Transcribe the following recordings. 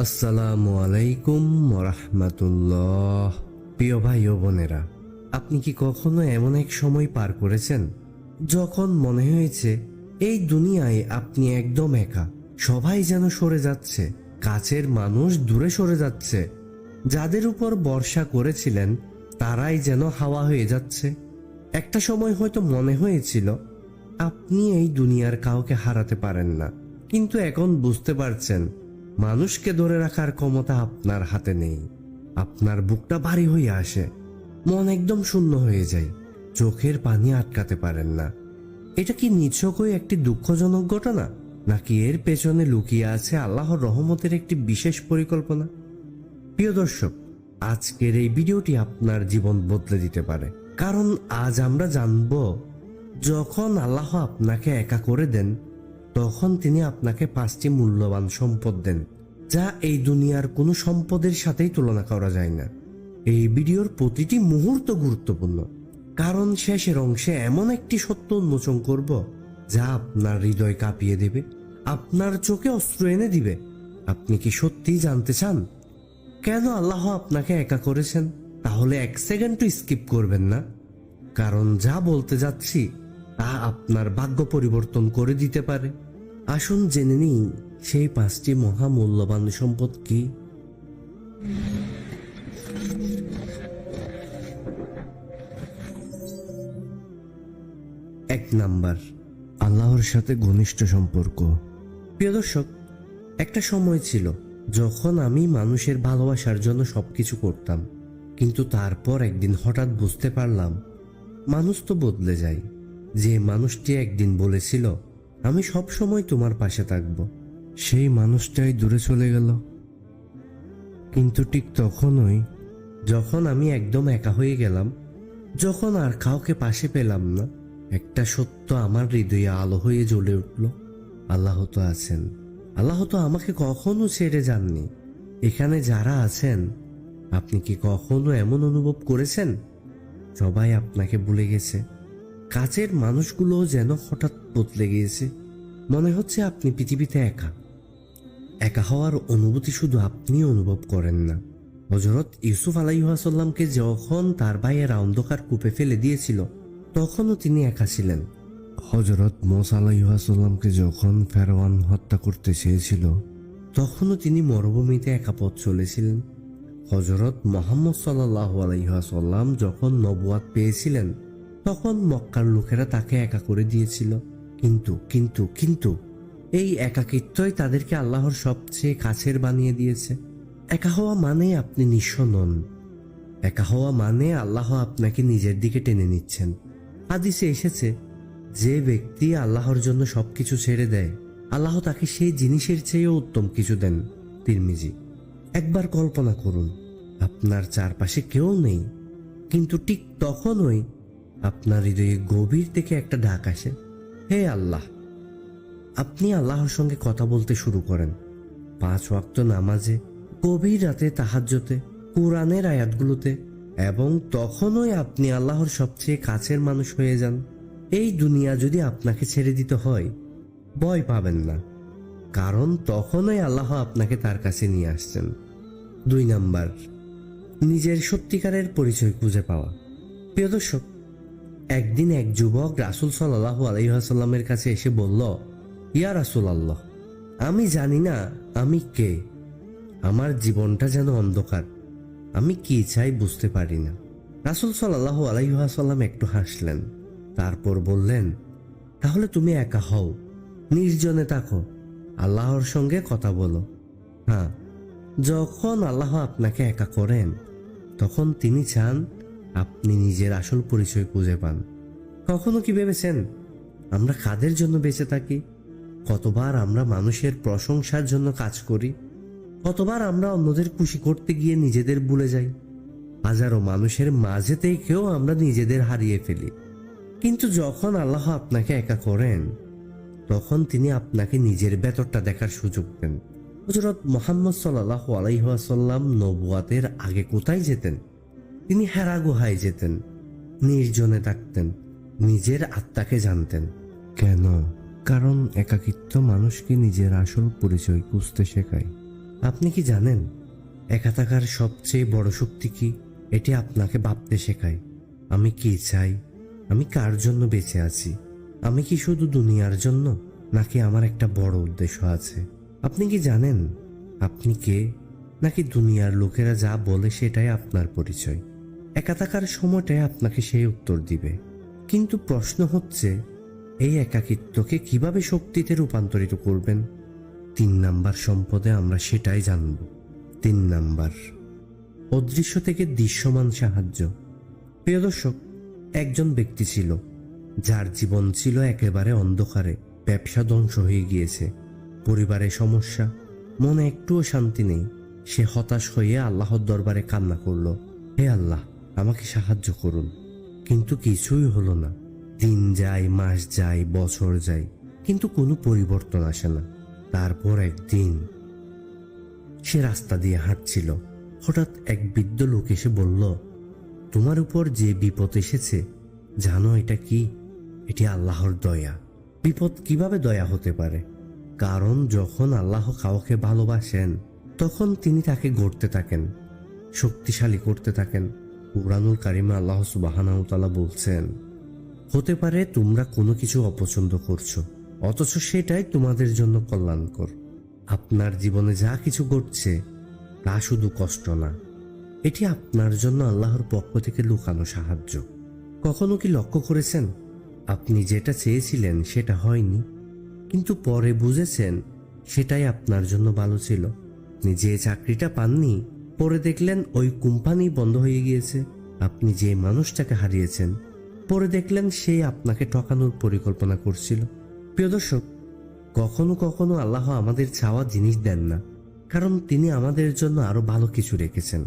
আসসালামু আলাইকুম রহমতুল্লাহ প্রিয় ভাই ও বোনেরা, আপনি কি কখনো এমন এক সময় পার করেছেন? যখন মনে হয়েছে, এই দুনিয়ায় আপনি একদম একা, সবাই যেন সরে যাচ্ছে, কাছের মানুষ দূরে সরে যাচ্ছে, যাদের উপর বর্ষা করেছিলেন, তারাই যেন হাওয়া হয়ে যাচ্ছে। একটা সময় হয়তো মনে হয়েছিল, আপনি এই দুনিয়ার কাউকে হারাতে পারেন না, কিন্তু এখন বুঝতে পারছেন মানুষকে ধরে রাখার ক্ষমতা আপনার হাতে নেই। আপনার বুকটা ভারী হয়ে আসে। মন একদম শূন্য হয়ে যায়। চোখের পানি আটকাতে পারেন না। এটা কি নিছকই একটি দুঃখজনক ঘটনা? নাকি এর পেছনে লুকিয়ে আছে আল্লাহর রহমতের একটি বিশেষ পরিকল্পনা? প্রিয় দর্শক, আজকের এই ভিডিওটি আপনার জীবন বদলে দিতে পারে। কারণ আজ আমরা জানব, যখন আল্লাহ আপনাকে একা করে দেন তখন তিনি আপনাকে পাঁচটি মূল্যবান সম্পদ দেন, যা এই দুনিয়ার কোনো সম্পদের সাথেই তুলনা করা যায় না। এই ভিডিওর প্রতিটি মুহূর্ত গুরুত্বপূর্ণ, কারণ শেষের অংশে এমন একটি সত্য উন্মোচন করব, যা আপনার হৃদয় কাঁপিয়ে দেবে, আপনার চোখে অস্ত্র এনে দিবে। আপনি কি সত্যিই জানতে চান? কেন আল্লাহ আপনাকে একা করেছেন? তাহলে এক সেকেন্ডও স্কিপ করবেন না। কারণ যা বলতে যাচ্ছি তা আপনার ভাগ্য পরিবর্তন করে দিতে পারে। আসুন জেনে নিই, সেই পাঁচটি মহামূল্যবান সম্পদ কি? এক নাম্বার, আল্লাহর সাথে ঘনিষ্ঠ সম্পর্ক। প্রিয় দর্শক, একটা সময় ছিল যখন আমি মানুষের ভালোবাসার জন্য সবকিছু করতাম, কিন্তু তারপর একদিন হঠাৎ বুঝতে পারলাম, মানুষ তো বদলে যায়। যে মানুষটি একদিন বলেছিল, আমি সব সময় তোমার পাশে থাকব। সেই মানুষটাই দূরে চলে গেল। কিন্তু ঠিক তখনই, যখন আমি একদম একা হয়ে গেলাম, যখন আর কাউকে পাশে পেলাম না, একটা সত্য আমার হৃদয়ে আলো হয়ে জ্বলে উঠল। আল্লাহ তো আছেন। আল্লাহ তো আমাকে কখনো ছেড়ে যাননি। এখানে যারা আছেন, আপনি কি কখনো এমন অনুভব করেছেন? সবাই আপনাকে ভুলে গেছে। কাছের মানুষগুলো যেন হঠাৎ বদলে গিয়েছে। মনে হচ্ছে আপনি পৃথিবীতে একা। একা হওয়ার অনুভূতি শুধু আপনি অনুভব করেন না। হজরত ইউসুফ আলাইহাসাল্লামকে যখন তার ভাইয়েরা অন্ধকার কূপে ফেলে দিয়েছিল, তখনও তিনি একা ছিলেন। হজরত মোসা আলাইহাসাল্লামকে যখন ফেরওয়ান হত্যা করতে চেয়েছিল, তখনও তিনি মরুভূমিতে একা পথ চলেছিলেন। হজরত মোহাম্মদ সাল্লাহ আলাইহাসাল্লাম যখন নবুয়াত পেয়েছিলেন তখন মক্কার লোকেরা তাকে একা করে দিয়েছিল। কিন্তু কিন্তু কিন্তু এই একাকিত্বই তাদেরকে আল্লাহর সবচেয়ে কাছের বানিয়ে দিয়েছে। একা হওয়া মানে আপনি নিঃস্ব নন। একা হওয়া মানে আল্লাহ আপনাকে নিজের দিকে টেনে নিচ্ছেন। হাদিসে এসেছে, যে ব্যক্তি আল্লাহর জন্য সবকিছু ছেড়ে দেয়, আল্লাহ তাকে সেই জিনিসের চেয়েও উত্তম কিছু দেন। তিরমিজি, একবার কল্পনা করুন, আপনার চারপাশে কেউ নেই, কিন্তু ঠিক তখনই আপনার হৃদয়ে গভীর থেকে একটা ডাক আসে, হে আল্লাহ! আপনি আল্লাহর সঙ্গে কথা বলতে শুরু করেন। পাঁচ ওয়াক্ত নামাজে, গভীর রাতে তাহাজ্জতে, কোরআনের আয়াতগুলোতে, এবং তখনই আপনি আল্লাহর সবচেয়ে কাছের মানুষ হয়ে যান। এই দুনিয়া যদি আপনাকে ছেড়ে দিতে হয়, ভয় পাবেন না। কারণ তখনই আল্লাহ আপনাকে তার কাছে নিয়ে আসছেন। দুই নাম্বার, নিজের সত্যিকারের পরিচয় খুঁজে পাওয়া। প্রিয় দর্শক একদিন এক যুবক রাসুল সাল্লাহ আলহিহাসাল্লামের কাছে এসে বলল, ইয়া রাসুল আল্লাহ আমি জানি না আমি কে। আমার জীবনটা যেন অন্ধকার। আমি কি চাই বুঝতে পারি না। রাসুল সাল্লাহ আলাইহাসাল্লাম একটু হাসলেন, তারপর বললেন, তাহলে তুমি একা হও, নির্জনে থাকো, আল্লাহর সঙ্গে কথা বলো। হ্যাঁ যখন আল্লাহ আপনাকে একা করেন, তখন তিনি চান আপনি নিজের আসল পরিচয় খুঁজে পান। কখনো কি ভেবেছেন, আমরা কাদের জন্য বেঁচে থাকি? কতবার আমরা মানুষের প্রশংসার জন্য কাজ করি? কতবার আমরা অন্যদের খুশি করতে গিয়ে নিজেদের ভুলে যাই? হাজারো মানুষের মাঝে থেকেও আমরা নিজেদের হারিয়ে ফেলি। কিন্তু যখন আল্লাহ আপনাকে একা করেন, তখন তিনি আপনাকে নিজের বেতরটা দেখার সুযোগ দেন। হজরত মোহাম্মদ সাল্লাহ আলাইহাসাল্লাম নবুয়াতের আগে কোথায় যেতেন? তিনি হেরা গুহায় যেতেন নির্জনে থাকতেন নিজের আত্মাকে জানতেন। কেন? কারণ একাকিত্ব মানুষকে নিজের আসল পরিচয় খুঁজতে শেখায়। আপনি কি জানেন একা থাকার সবচেয়ে বড় শক্তি কি? এটি আপনাকে ভাবতে শেখায় আমি কি চাই? আমি কার জন্য বেঁচে আছি? আমি কি শুধু দুনিয়ার জন্য নাকি আমার একটা বড় উদ্দেশ্য আছে? আপনি কি জানেন আপনি কে? নাকি দুনিয়ার লোকেরা যা বলে সেটাই আপনার পরিচয়? একা থাকার সময়টাই আপনাকে সেই উত্তর দিবে। কিন্তু প্রশ্ন হচ্ছে, এই একাকিত্বকে কীভাবে শক্তিতে রূপান্তরিত করবেন? তিন নাম্বার সম্পদে আমরা সেটাই জানব। তিন নাম্বার, অদৃশ্য থেকে দৃশ্যমান সাহায্য। প্রিয় দর্শক, একজন ব্যক্তি ছিল, যার জীবন ছিল একেবারে অন্ধকারে, ব্যবসা ধ্বংস হয়ে গিয়েছে। পরিবারে সমস্যা, মনে একটুও শান্তি নেই। সে হতাশ হয়ে আল্লাহর দরবারে কান্না করল, হে আল্লাহ আমাকে সাহায্য করুন। কিন্তু কিছুই হলো না। দিন যায়, মাস যায়, বছর যায়, কিন্তু কোনো পরিবর্তন আসে না। তারপর একদিন সে রাস্তা দিয়ে হাঁটছিল। হঠাৎ এক বৃদ্ধ লোক এসে বলল, তোমার উপর যে বিপদ এসেছে, জানো এটা কি? এটি আল্লাহর দয়া। বিপদ কীভাবে দয়া হতে পারে? কারণ যখন আল্লাহ কাউকে ভালোবাসেন, তখন তিনি তাকে গড়তে থাকেন, শক্তিশালী করতে থাকেন। কুরআনুল কারিমে আল্লাহ সুবাহানাউতালা বলছেন, হতে পারে তোমরা কোনো কিছু অপছন্দ করছ, অথচ সেটাই তোমাদের জন্য কল্যাণকর। আপনার জীবনে যা কিছু ঘটছে, তা শুধু কষ্ট না, এটি আপনার জন্য আল্লাহর পক্ষ থেকে লুকানো সাহায্য। কখনো কি লক্ষ্য করেছেন? আপনি যেটা চেয়েছিলেন সেটা হয়নি, কিন্তু পরে বুঝেছেন সেটাই আপনার জন্য ভালো ছিল। আপনি যে চাকরিটা পাননি পরে দেখলেন ওই কোম্পানি বন্ধ হয়ে গিয়েছে। আপনি যে মানুষটাকে হারিয়েছেন। পরে দেখলেন সে আপনাকে ঠকানোর পরিকল্পনা করছিল। প্রিয় দর্শক, কখনো কখনো আল্লাহ আমাদের চাওয়া জিনিস দেন না, কারণ তিনি আমাদের জন্য আরও ভালো কিছু রেখেছেন।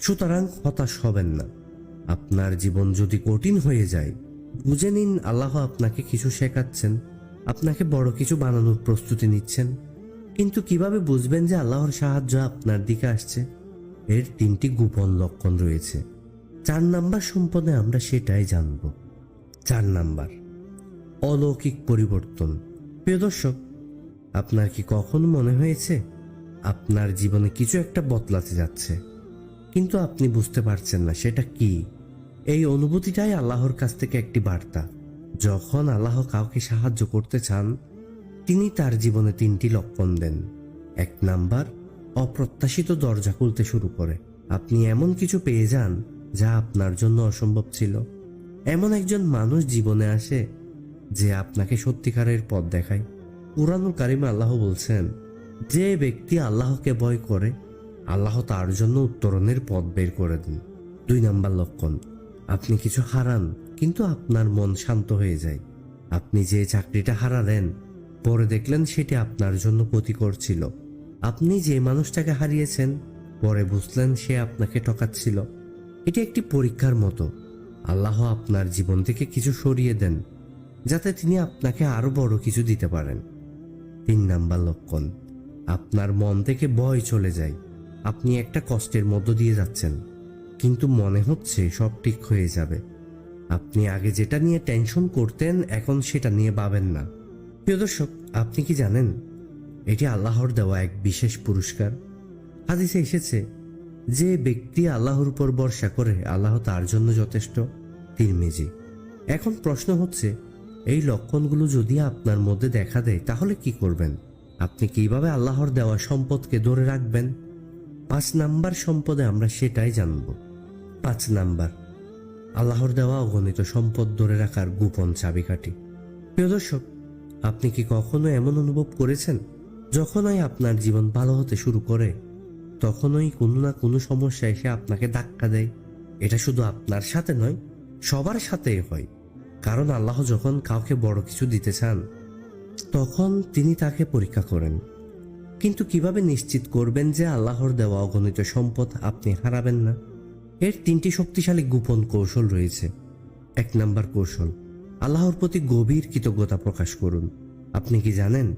সুতরাং হতাশ হবেন না। আপনার জীবন যদি কঠিন হয়ে যায়, বুঝে নিন আল্লাহ আপনাকে কিছু শেখাচ্ছেন, আপনাকে বড় কিছু বানানোর প্রস্তুতি নিচ্ছেন। কিন্তু কীভাবে বুঝবেন যে আল্লাহর সাহায্য আপনার দিকে আসছে? এর তিনটি গোপন লক্ষণ রয়েছে। চার নাম্বার সম্পদে আমরা সেটাই জানব। চার নাম্বার, অলৌকিক পরিবর্তন। প্রিয় দর্শক, আপনার কি কখনো মনে হয়েছে, আপনার জীবনে কিছু একটা বদলাতে যাচ্ছে, কিন্তু আপনি বুঝতে পারছেন না সেটা কি? এই অনুভূতিটাই আল্লাহর কাছ থেকে একটি বার্তা। যখন আল্লাহ কাউকে সাহায্য করতে চান, তিনি তার জীবনে তিনটি লক্ষণ দেন। এক নাম্বার অপ্রত্যাশিত দরজা খুলতে শুরু করে। আপনি এমন কিছু পেয়ে যান যা আপনার জন্য অসম্ভব ছিল। এমন একজন মানুষ জীবনে আসে যে আপনাকে সত্যিকারের পথ দেখায়। পুরানুল কারিমে আল্লাহ বলছেন, যে ব্যক্তি আল্লাহকে ভয় করে, আল্লাহ তার জন্য উত্তরণের পথ বের করে দেন। দুই নাম্বার লক্ষণ, আপনি কিছু হারান, কিন্তু আপনার মন শান্ত হয়ে যায়। আপনি যে চাকরিটা হারালেন, পরে দেখলেন সেটি আপনার জন্য ক্ষতিকর ছিল। আপনি যে মানুষটাকে হারিয়েছেন, পরে বুঝলেন সে আপনাকে ঠকাচ্ছিল। এটি একটি পরীক্ষার মতো। আল্লাহ আপনার জীবন থেকে কিছু সরিয়ে দেন, যাতে তিনি আপনাকে আরও বড় কিছু দিতে পারেন। তিন নাম্বার লক্ষণ, আপনার মন থেকে ভয় চলে যায়। আপনি একটা কষ্টের মধ্য দিয়ে যাচ্ছেন, কিন্তু মনে হচ্ছে সব ঠিক হয়ে যাবে। আপনি আগে যেটা নিয়ে টেনশন করতেন, এখন সেটা নিয়ে পাবেন না। প্রিয় দর্শক, আপনি কি জানেন এটি আল্লাহর দেওয়া এক বিশেষ পুরস্কার। হাদিসে এসেছে যে ব্যক্তি আল্লাহর উপর ভরসা করে আল্লাহ তার জন্য যথেষ্ট, তিরমেজি। এখন প্রশ্ন হচ্ছে, এই লক্ষণগুলো যদি আপনার মধ্যে দেখা দেয়, তাহলে কি করবেন? আপনি কীভাবে আল্লাহর দেওয়া সম্পদকে ধরে রাখবেন? পাঁচ নাম্বার সম্পদে আমরা সেটাই জানব। পাঁচ নাম্বার, আল্লাহর দেওয়া অগণিত সম্পদ ধরে রাখার গোপন চাবিকাঠি। প্রিয় দর্শক, আপনি কি কখনো এমন অনুভব করেছেন? যখনই আপনার জীবন ভালো হতে শুরু করে, তখনই কোনো না কোনো সমস্যা এসে আপনাকে ধাক্কা দেয়। এটা শুধু আপনার সাথে নয়, সবার সাথেই হয়। কারণ আল্লাহ যখন কাউকে বড় কিছু দিতে চান, তখন তিনি তাকে পরীক্ষা করেন। কিন্তু কীভাবে নিশ্চিত করবেন যে আল্লাহর দেওয়া অগণিত সম্পদ আপনি হারাবেন না? এর তিনটি শক্তিশালী গোপন কৌশল রয়েছে। এক নাম্বার কৌশল, আল্লাহর প্রতি গভীর কৃতজ্ঞতা প্রকাশ করুন। আপনি কি জানেন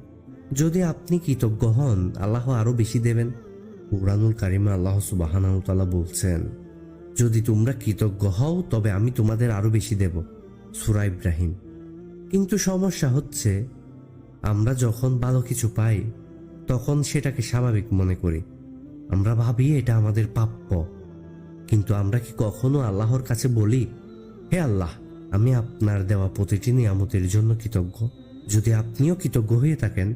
যদি আপনি কৃতজ্ঞ হন, আল্লাহ আরও বেশি দেবেন। কুরআনুল কারিমে আল্লাহ সুবাহানাউতালা বলছেন, যদি তোমরা কৃতজ্ঞ হও, তবে আমি তোমাদের আরও বেশি দেব। সুরা ইব্রাহিম। কিন্তু সমস্যা হচ্ছে, আমরা যখন ভালো কিছু পাই, তখন সেটাকে স্বাভাবিক মনে করি। আমরা ভাবি এটা আমাদের প্রাপ্য। কিন্তু আমরা কি কখনো আল্লাহর কাছে বলি, হে আল্লাহ, আমি আপনার দেওয়া প্রতিটি নিয়ামতের জন্য কৃতজ্ঞ। যদি আপনিও কৃতজ্ঞ হয়ে থাকেন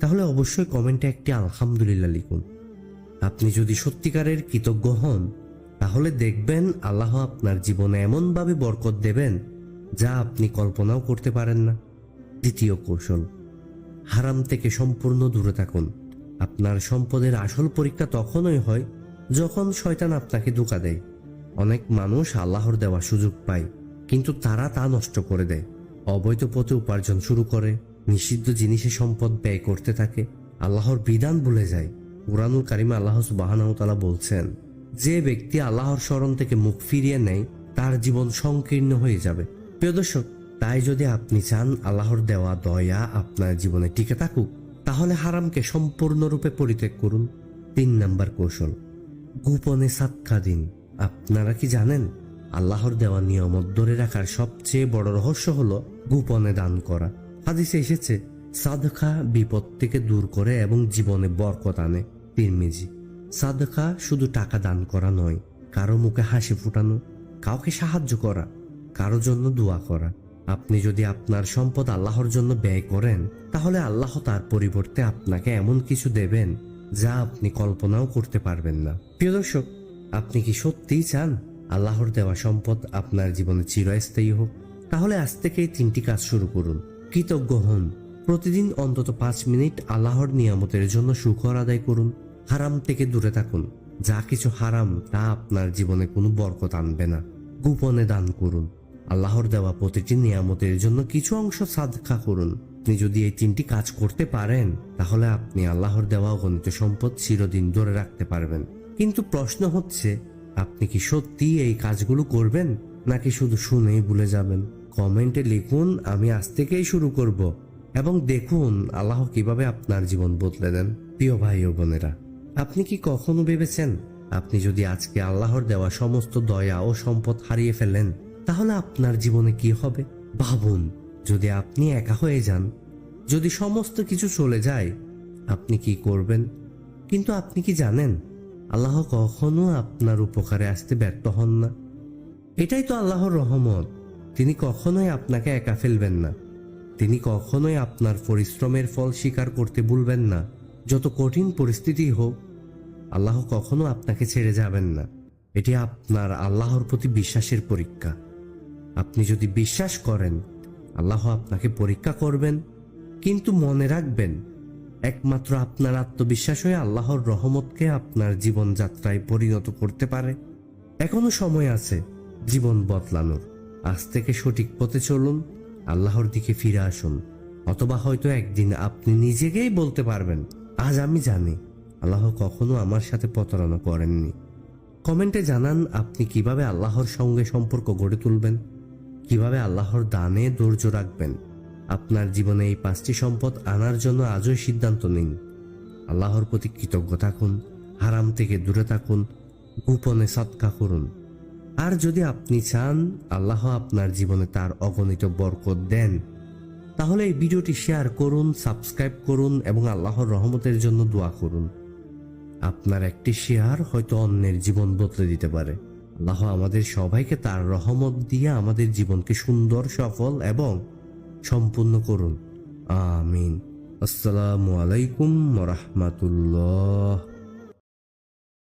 তাহলে অবশ্যই কমেন্টে একটি আলহামদুলিল্লাহ লিখুন। আপনি যদি সত্যিকারের কৃতজ্ঞ হন, তাহলে দেখবেন আল্লাহ আপনার জীবনে এমনভাবে বরকত দেবেন যা আপনি কল্পনাও করতে পারেন না। দ্বিতীয় কৌশল, হারাম থেকে সম্পূর্ণ দূরে থাকুন। আপনার সম্পদের আসল পরীক্ষা তখনই হয় যখন শয়তান আপনাকে ধোকা দেয়। অনেক মানুষ আল্লাহর দেওয়া সুযোগ পায়, কিন্তু তারা তা নষ্ট করে দেয়। অবৈধ পথে উপার্জন শুরু করে। নিষিদ্ধ জিনিসে সম্পদ ব্যয় করতে থাকে, আল্লাহর বিধান ভুলে যায়। কুরআনুল কারিমে আল্লাহ সুবাহানাউতালা বলছেন, যে ব্যক্তি আল্লাহর স্মরণ থেকে মুখ ফিরিয়ে নেয়, তার জীবন সংকীর্ণ হয়ে যাবে। প্রিয় দর্শক, তাই যদি আপনি চান আল্লাহর দেওয়া দয়া আপনার জীবনে টিকে থাকুক, তাহলে হারামকে সম্পূর্ণরূপে পরিত্যাগ করুন। তিন নাম্বার কৌশল, গোপনে সাতকা দিন। আপনারা কি জানেন, আল্লাহর দেওয়া নিয়মত ধরে রাখার সবচেয়ে বড় রহস্য হলো গোপনে দান করা। হাদিসে এসেছে, সাদকা বিপদ থেকে দূর করে এবং জীবনে বরকত আনে তিরমিজি। সাদকা শুধু টাকা দান করা নয়, কারও মুখে হাসি ফুটানো, কাউকে সাহায্য করা, কারও জন্য দোয়া করা। আপনি যদি আপনার সম্পদ আল্লাহর জন্য ব্যয় করেন, তাহলে আল্লাহ তার পরিবর্তে আপনাকে এমন কিছু দেবেন যা আপনি কল্পনাও করতে পারবেন না। প্রিয় দর্শক, আপনি কি সত্যিই চান আল্লাহর দেওয়া সম্পদ আপনার জীবনে চিরস্থায়ী হোক? তাহলে আজ থেকে তিনটি কাজ শুরু করুন। কৃতজ্ঞ হন। প্রতিদিন অন্তত পাঁচ মিনিট আল্লাহর নিয়ামতের জন্য সুখর আদায় করুন, হারাম থেকে দূরে থাকুন। যা কিছু হারাম, তা আপনার জীবনে কোনো বরকত আনবে না। গোপনে দান করুন। আল্লাহর দেওয়া প্রতিটি নিয়ামতের জন্য কিছু অংশ সাদকা করুন। আপনি যদি এই তিনটি কাজ করতে পারেন, তাহলে আপনি আল্লাহর দেওয়া অগণিত সম্পদ চিরদিন ধরে রাখতে পারবেন। কিন্তু প্রশ্ন হচ্ছে, আপনি কি সত্যি এই কাজগুলো করবেন, নাকি শুধু শুনেই ভুলে যাবেন? কমেন্টে লিখুন, আমি আজ থেকেই শুরু করব এবং দেখুন আল্লাহ কীভাবে আপনার জীবন বদলে দেন। প্রিয় ভাই ও বোনেরা, আপনি কি কখনো ভেবেছেন আপনি যদি আজকে আল্লাহর দেওয়া সমস্ত দয়া ও সম্পদ হারিয়ে ফেলেন, তাহলে আপনার জীবনে কি হবে? ভাবুন, যদি আপনি একা হয়ে যান, যদি সমস্ত কিছু চলে যায়, আপনি কি করবেন? কিন্তু আপনি কি জানেন, আল্লাহ কখনো আপনার উপকারে আসতে ব্যর্থ হন না। এটাই তো আল্লাহর রহমত। তিনি কখনোই আপনাকে একা ফেলবেন না। তিনি কখনোই আপনার পরিশ্রমের ফল স্বীকার করতে ভুলবেন না। যত কঠিন পরিস্থিতি হোক, আল্লাহ কখনো আপনাকে ছেড়ে যাবেন না। এটি আপনার আল্লাহর প্রতি বিশ্বাসের পরীক্ষা। আপনি যদি বিশ্বাস করেন, আল্লাহ আপনাকে পরীক্ষা করবেন, কিন্তু মনে রাখবেন, একমাত্র আপনার আত্মবিশ্বাস হয়ে আল্লাহর রহমতকে আপনার জীবনযাত্রায় পরিণত করতে পারে। এখনও সময় আছে জীবন বদলানোর। আজ থেকে সঠিক পথে চলুন, আল্লাহর দিকে ফিরে আসুন। অথবা হয়তো একদিন আপনি নিজেকেই বলতে পারবেন, আজ আমি জানি, আল্লাহ কখনো আমার সাথে প্রতারণা করেননি। কমেন্টে জানান, আপনি কীভাবে আল্লাহর সঙ্গে সম্পর্ক গড়ে তুলবেন? কীভাবে আল্লাহর দানে ধৈর্য রাখবেন? আপনার জীবনে এই পাঁচটি সম্পদ আনার জন্য আজই সিদ্ধান্ত নিন। আল্লাহর প্রতি কৃতজ্ঞ থাকুন, হারাম থেকে দূরে থাকুন, গোপনে সৎকা করুন। আর যদি আপনি চান আল্লাহ আপনার জীবনে তার অগণিত বরকত দেন, তাহলে এই ভিডিওটি শেয়ার করুন, সাবস্ক্রাইব করুন এবং আল্লাহর রহমতের জন্য দোয়া করুন। আপনার একটি শেয়ার হয়তো অন্যের জীবন বদলে দিতে পারে। আল্লাহ আমাদের সবাইকে তার রহমত দিয়ে আমাদের জীবনকে সুন্দর, সফল এবং সম্পূর্ণ করুন। আমিন। আসসালামু আলাইকুম রহমাতুল্লাহ।